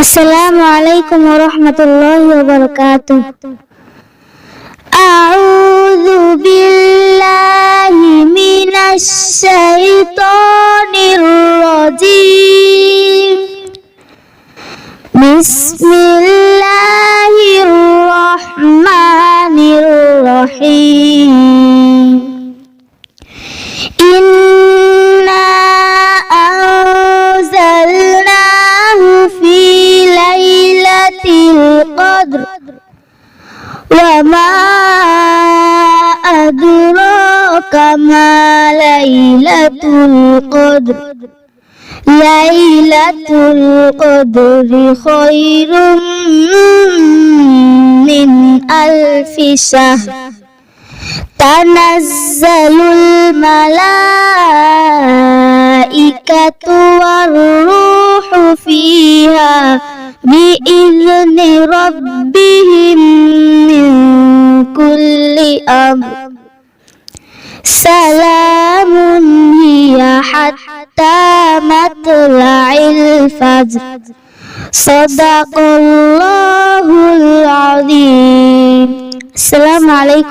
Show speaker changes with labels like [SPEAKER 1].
[SPEAKER 1] Assalamualaikum warahmatullahi wabarakatuh. A'udzu billahi minasy syaithanir rajim. Bismillahirrahmanirrahim. القدر. وما أدراك ما ليلة القدر. ليلة القدر خير من ألف شهر. تنزل الملائكة والروح فيها. Biizni rabbihim kulli amr. Salamun hiya hatta matla'il fajr. Sadaqallahul azim. Assalamualaikum